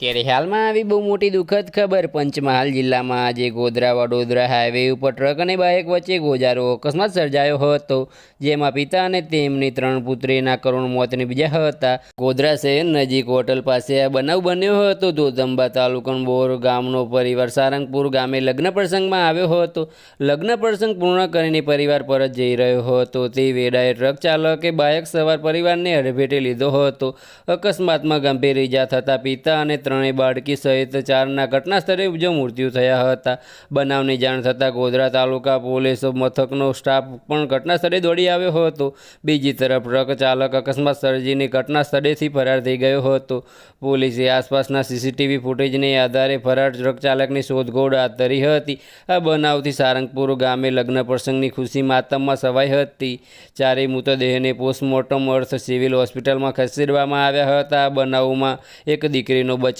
ત્યારે હાલમાં આવી બહુ મોટી દુઃખદ ખબર. પંચમહાલ જિલ્લામાં આજે ગોધરા વડોદરા હાઈવે ઉપર ટ્રક અને બાઇક વચ્ચે ગોજારો અકસ્માત સર્જાયો હતો, જેમાં પિતા અને તેમની ત્રણ પુત્રીના કરુણ મોત નીપજ્યા હતા. ગોધરા શહેર નજીક હોટલ પાસે આ બનાવ બન્યો હતો. ધોધંબા તાલુકાના બોર ગામનો પરિવાર સારંગપુર ગામે લગ્ન પ્રસંગમાં આવ્યો હતો. લગ્ન પ્રસંગ પૂર્ણ કરીને પરિવાર પરત જઈ રહ્યો હતો. તે વેળાએ ટ્રક ચાલકે બાઇક સવાર પરિવારને અડફેટે લીધો હતો. અકસ્માતમાં ગંભીર ઇજા થતાં પિતા અને ત્રણેય બાળકી સહિત ચારના ઘટના સ્થળે જો મૃત્યુ થયા હતા. બનાવની જાણ થતાં ગોધરા તાલુકા પોલીસ મથકનો સ્ટાફ પણ ઘટના સ્થળે દોડી આવ્યો હતો. બીજી તરફ ટ્રક ચાલક અકસ્માત સર્જીને ઘટના સ્થળેથી ફરાર થઈ ગયો હતો. પોલીસે આસપાસના સીસીટીવી ફૂટેજને આધારે ફરાર ટ્રક ચાલકની શોધખોળ હાથ ધરી હતી. આ બનાવથી સારંગપુર ગામે લગ્ન પ્રસંગની ખુશી માતમમાં સવાઈ હતી. ચારેય મૃતદેહને પોસ્ટમોર્ટમ અર્થ સિવિલ હોસ્પિટલમાં ખસેડવામાં આવ્યા હતા. બનાવમાં એક દીકરીનો બચાવ